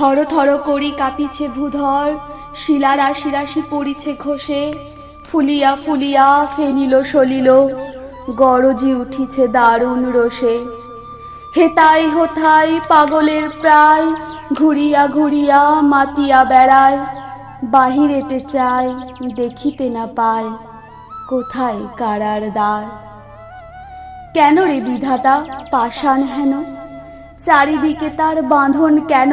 থর থর করি কাঁপিছে ভূধর, শিলা রাশি রাশি পড়িছে ঘষে, ফুলিয়া ফুলিয়া ফেনিল সলিল, গরজি উঠিছে দারুণ রোষে। হেতাই হোথাই পাগলের প্রায়, ঘুরিয়া ঘুরিয়া মাতিয়া বেড়ায়, বাহিরেতে চায় দেখিতে না পায় কোথায় কারার দ্বার? কেন রে বিধাতা, পাষাণ হেন? চারিদিকে তার বাঁধন কেন?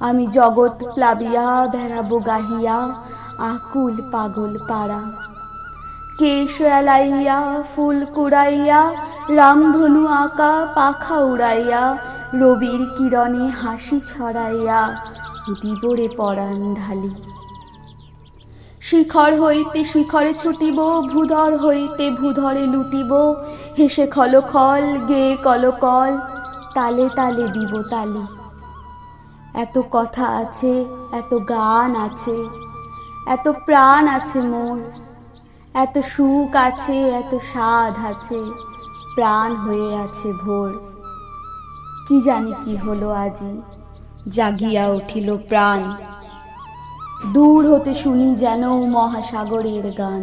আমি জগৎ প্লাবিয়া বেড়াবো গাহিয়া, আকুল পাগল পাড়া। কেশ এলাইয়া ফুল কুড়াইয়া, রামধনু আঁকা, পাখা উড়াইয়া, রবির কিরণে হাসি ছড়াইয়া, দিবরে পরাণ ঢালি। শিখর হইতে শিখরে ছুটিব, ভূধর হইতে ভূধরে লুটিব, হেসে খল খল গেয়ে কলকল, তালে তালে দিব তালি। এত কথা আছে, এত গান আছে, এত প্রাণ আছে মোর এত সুখ আছে, এত স্বাদ আছে, প্রাণ হয়ে আছে ভোর। কি জানি কি হলো আজি, জাগিয়া উঠিল প্রাণ। দূর হতে শুনি যেন মহাসাগরের গান।